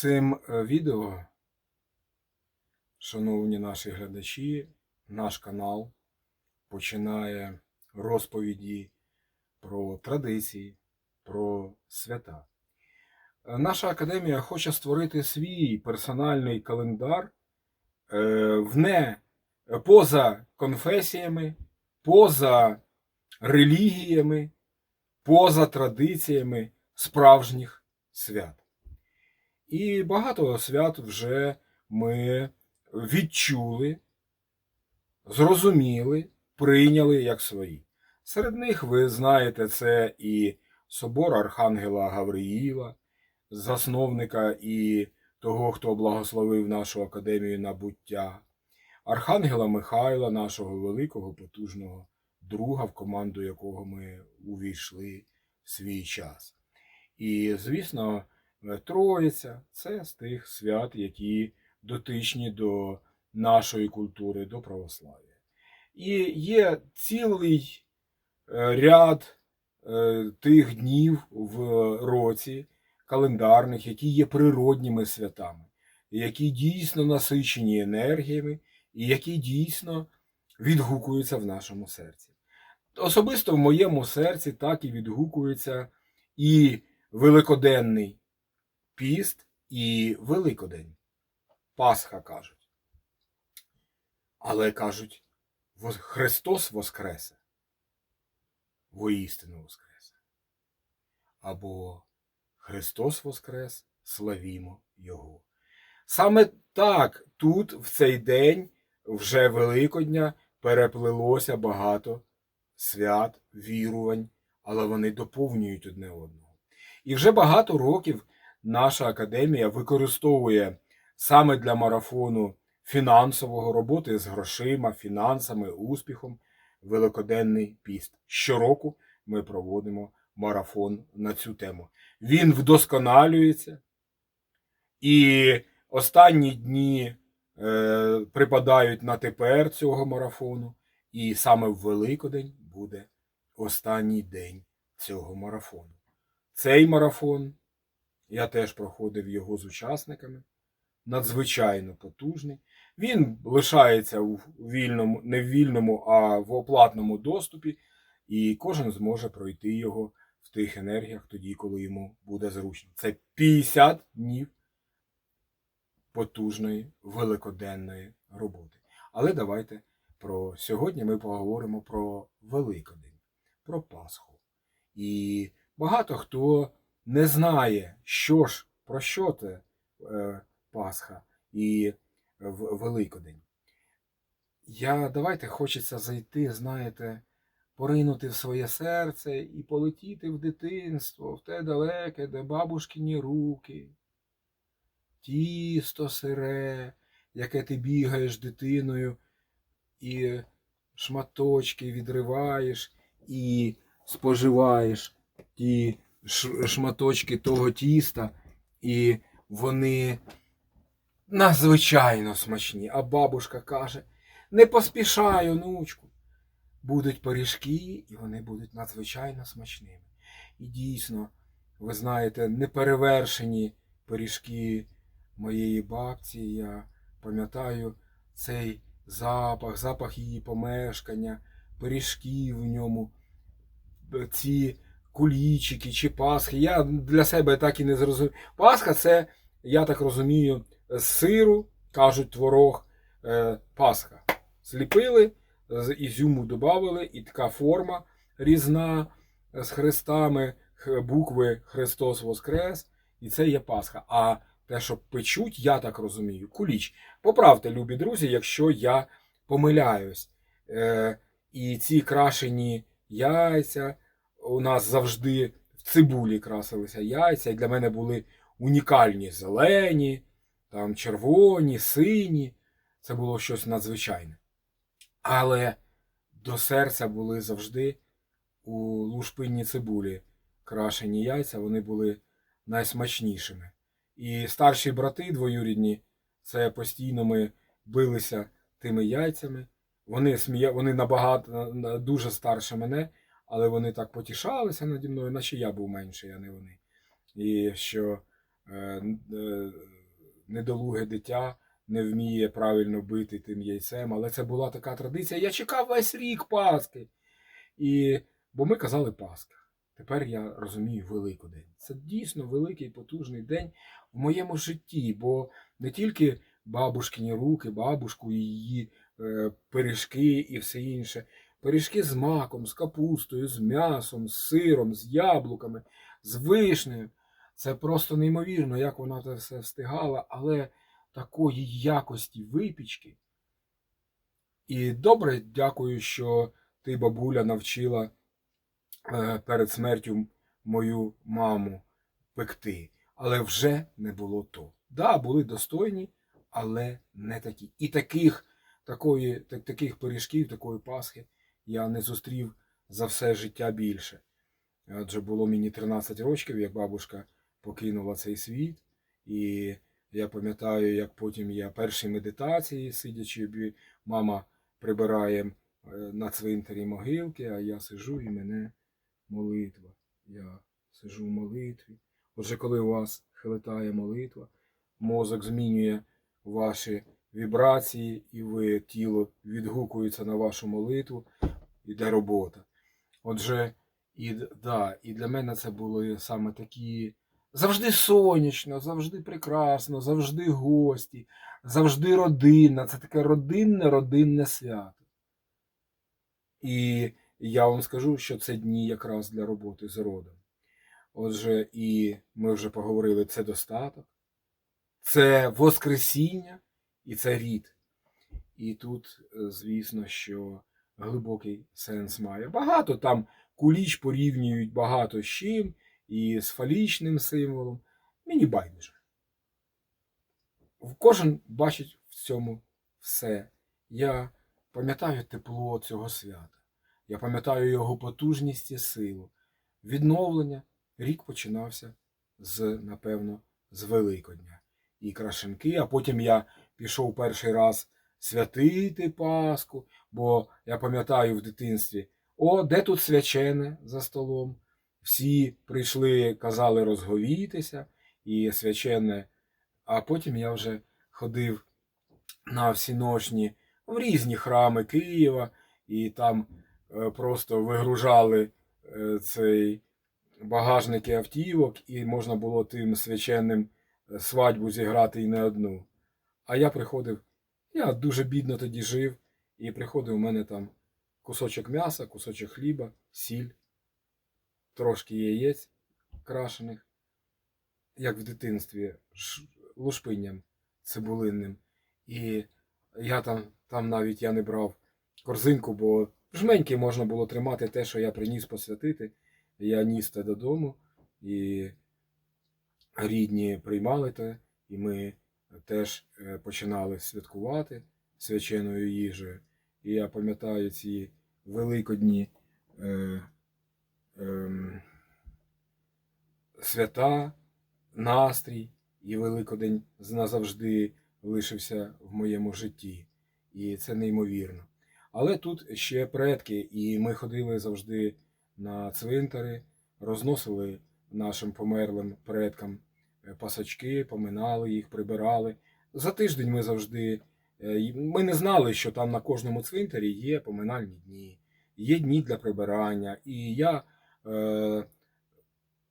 Цим е, відео, шановні наші глядачі, наш канал починає розповіді про традиції, про свята. Е, Наша академія хоче створити свій персональний календар е, в не поза конфесіями, поза релігіями, поза традиціями справжніх свят. І багато свят вже ми відчули, зрозуміли, прийняли як свої. Серед них ви знаєте, це і собор Архангела Гавриїла, засновника і того, хто благословив нашу академію на буття, Архангела Михайла, нашого великого потужного друга, в команду якого ми увійшли в свій час. І, звісно, Троїця це з тих свят, які дотичні до нашої культури, до православ'я. І є цілий е, ряд е, тих днів в році календарних, які є природніми святами, які дійсно насичені енергіями і які дійсно відгукуються в нашому серці. Особисто в моєму серці так і відгукується і Великоденний піст і Великодень. Пасха кажуть. Але кажуть, Христос Воскресе. Воістину Воскресе. Або Христос Воскрес, славімо Його. Саме так тут, в цей день, вже Великодня, переплилося багато свят, вірувань, але вони доповнюють одне одного. І вже багато років наша академія використовує саме для марафону фінансового роботи з грошима, фінансами, успіхом Великоденний піст. Щороку ми проводимо марафон на цю тему. Він вдосконалюється, і останні дні е, припадають на тепер цього марафону, і саме в Великодень буде останній день цього марафону. Цей марафон я теж проходив його з учасниками. Надзвичайно потужний. Він лишається у вільному, не в вільному, а в оплатному доступі, і кожен зможе пройти його в тих енергіях тоді, коли йому буде зручно. Це 50 днів потужної великоденної роботи. Але давайте про сьогодні ми поговоримо про Великодень, про Пасху. І багато хто не знає, що ж, про що це е, Пасха і В- Великодень. Я давайте хочеться зайти, знаєте, поринути в своє серце і полетіти в дитинство, в те далеке, де бабушкині руки, тісто сире, яке ти бігаєш дитиною, і шматочки відриваєш і споживаєш ті шматочки того тіста, і вони надзвичайно смачні. А бабушка каже: не поспішай, онучку. Будуть пиріжки, і вони будуть надзвичайно смачними. І дійсно, ви знаєте, неперевершені пиріжки моєї бабці. Я пам'ятаю цей запах, запах її помешкання, пиріжків в ньому, ці кулічики чи пасхи. Я для себе так і не зрозумів. Пасха це, я так розумію, з сиру, кажуть, творог, е, пасха. Зліпили, з ізюму додали, і така форма різна е, з хрестами, букви Христос Воскрес, і це є Пасха. А те, що печуть, я так розумію, куліч. Поправте, любі друзі, якщо я помиляюсь. Е, і ці крашені яйця у нас завжди в цибулі красилися яйця, і для мене були унікальні зелені, там червоні, сині. Це було щось надзвичайне. Але до серця були завжди у лушпинні цибулі крашені яйця, вони були найсмачнішими. І старші брати двоюрідні, це постійно ми билися тими яйцями. Вони смія... вони набагато на- на- дуже старше мене, але вони так потішалися наді мною, наче я був менший, а не вони. І що е, е, недолуге дитя не вміє правильно бити тим яйцем, але це була така традиція. Я чекав весь рік Пасхи. І, бо ми казали Пасха. Тепер я розумію Великодень. Це дійсно великий потужний день в моєму житті, бо не тільки бабушкині руки, бабушку її е, пиріжки і все інше. Пиріжки з маком, з капустою, з м'ясом, з сиром, з яблуками, з вишнею. Це просто неймовірно, як вона це все встигала, але такої якості випічки. І добре, дякую, що ти, бабуля, навчила е, перед смертю мою маму пекти. Але вже не було то. Да, були достойні, але не такі. І таких, такої, так, таких пиріжків, такої Пасхи я не зустрів за все життя більше. Адже було мені 13 років, як бабушка покинула цей світ. І я пам'ятаю, як потім я перші медитації, сидячи, мама прибирає е, на цвинтарі могилки, а я сижу і мене молитва. Я сижу в молитві. Отже, коли у вас хилитає молитва, мозок змінює ваші вібрації, і ви тіло відгукується на вашу молитву, іде робота. Отже, і, да, і для мене це були саме такі завжди сонячно, завжди прекрасно, завжди гості, завжди родина. Це таке родинне, родинне свято. І я вам скажу, що це дні якраз для роботи з родом. Отже, і ми вже поговорили, це достаток, це Воскресіння і це рід. І тут, е, звісно, що глибокий сенс має. Багато там куліч порівнюють багато з чим, і з фалічним символом. Мені байдуже. Кожен бачить в цьому все. Я пам'ятаю тепло цього свята. Я пам'ятаю його потужність і силу. Відновлення рік починався з, напевно, з Великодня. І крашенки, а потім я пішов перший раз святити Пасху, бо я пам'ятаю в дитинстві, о, де тут свячене за столом? Всі прийшли, казали розговітися, і свячене. А потім я вже ходив на всіношні в різні храми Києва, і там е, просто вигружали е, цей багажники автівок, і можна було тим свяченим е, свадьбу зіграти і не одну. А я приходив, я дуже бідно тоді жив, і приходив у мене там кусочок м'яса, кусочок хліба, сіль, трошки яєць крашених, як в дитинстві, лушпинням цибулинним. І я там, там навіть я не брав корзинку, бо жменьки можна було тримати те, що я приніс посвятити. Я ніс те додому, і рідні приймали те, і ми теж е, починали святкувати свяченою їжею. І я пам'ятаю ці великодні е, ем, свята, настрій, і Великодень назавжди лишився в моєму житті. І це неймовірно. Але тут ще предки, і ми ходили завжди на цвинтари, розносили нашим померлим предкам е, пасочки, поминали їх, прибирали. За тиждень ми завжди. Е, Ми не знали, що там на кожному цвинтарі є поминальні дні, є дні для прибирання. І я е,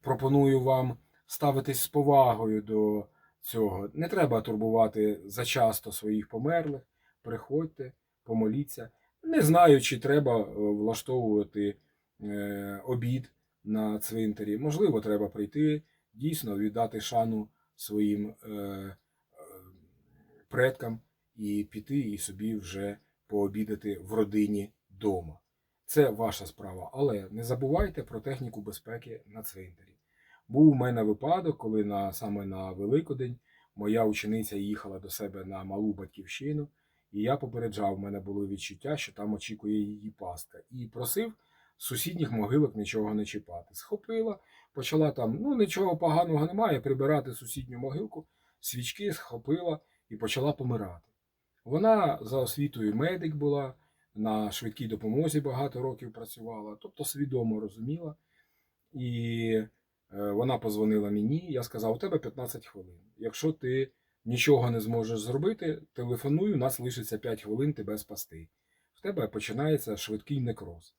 пропоную вам ставитись з повагою до цього. Не треба турбувати зачасто своїх померлих. Приходьте, помоліться. Не знаю, чи треба е, влаштовувати е, обід на цвинтарі. Можливо, треба прийти, дійсно віддати шану своїм е, е, предкам і піти і собі вже пообідати в родині дома. Це ваша справа, але не забувайте про техніку безпеки на цвинтарі. Був у мене випадок, коли на, саме на Великодень моя учениця їхала до себе на малу батьківщину, і я попереджав, в мене було відчуття, що там очікує її пастка. І просив сусідніх могилок нічого не чіпати. Схопила, почала там, ну нічого поганого немає, прибирати сусідню могилку, свічки схопила і почала помирати. Вона за освітою медик була, на швидкій допомозі багато років працювала, тобто свідомо розуміла. І Е, Вона позвонила мені, я сказав, у тебе 15 хвилин. Якщо ти нічого не зможеш зробити, телефонуй, у нас лишиться 5 хвилин тебе спасти. В тебе починається швидкий некроз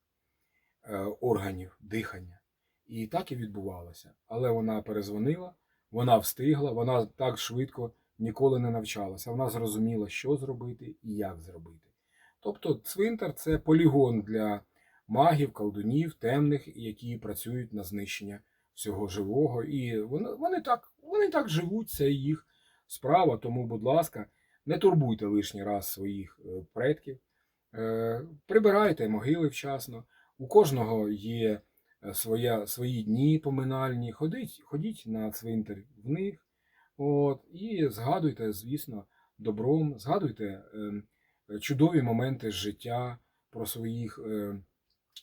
е, органів, дихання. І так і відбувалося. Але вона перезвонила, вона встигла, вона так швидко ніколи не навчалася. Вона зрозуміла, що зробити і як зробити. Тобто цвинтар це полігон для магів, колдунів, темних, які працюють на знищення всього живого. І вони, вони, так, вони так живуть, це їх справа. Тому, будь ласка, не турбуйте лишній раз своїх е, предків, Е, прибирайте могили вчасно. У кожного є е, своя, свої дні поминальні. Ходіть, ходіть на цвинтар в них. От, і згадуйте, звісно, добром, згадуйте е, чудові моменти життя про своїх е,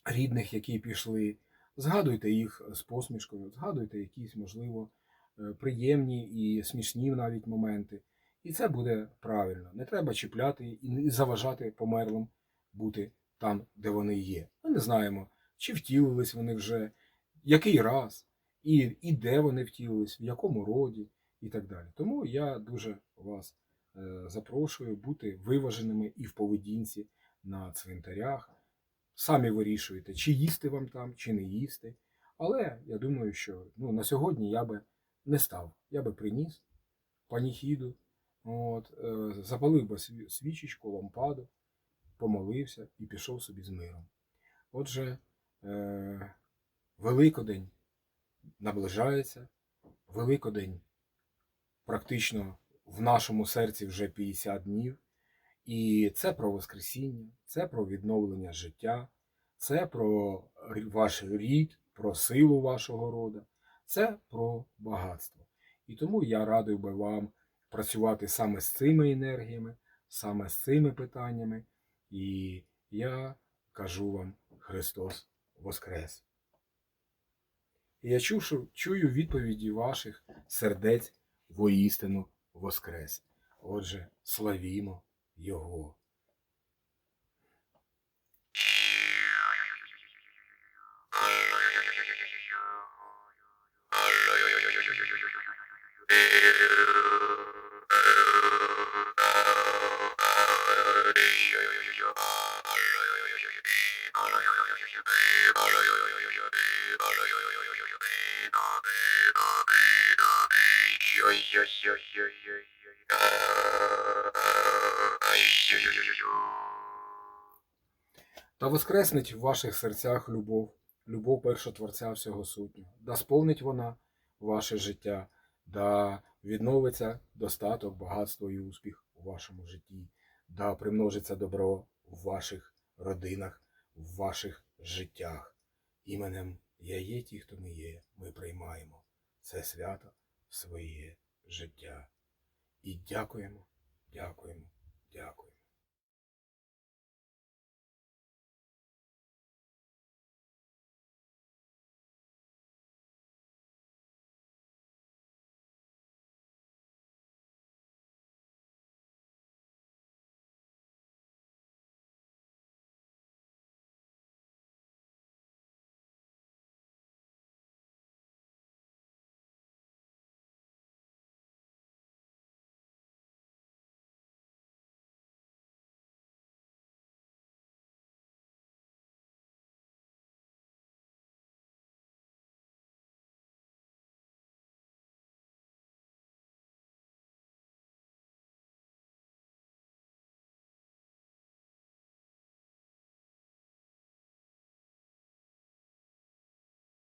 рідних, які пішли. Згадуйте їх з посмішкою, згадуйте якісь, можливо, е, приємні і смішні навіть моменти. І це буде правильно. Не треба чіпляти і заважати померлим бути там, де вони є. Ми не знаємо, чи втілились вони вже, який раз, і, і де вони втілились, в якому роді, і так далі. Тому я дуже вас е, запрошую бути виваженими і в поведінці на цвинтарях. Самі вирішуєте, чи їсти вам там, чи не їсти. Але я думаю, що ну, на сьогодні я би не став. Я би приніс паніхіду, от, е, запалив би свічечку, лампаду, помолився і пішов собі з миром. Отже, е, Великодень наближається. Великодень практично в нашому серці вже 50 днів. І це про Воскресіння, це про відновлення життя, це про ваш рід, про силу вашого рода, це про багатство. І тому я радив би вам працювати саме з цими енергіями, саме з цими питаннями. І я кажу вам Христос Воскрес! І я чую відповіді ваших сердець воістину Воскрес. Отже, славімо Його. Та воскреснить в ваших серцях любов, любов першотворця всього сутнього. Да сповнить вона ваше життя, да відновиться достаток, багатство і успіх у вашому житті, да примножиться добро в ваших родинах, в ваших життях. Іменем Я є ті, хто ми є, ми приймаємо це свято своє життя. І дякуємо, дякуємо, дякуємо.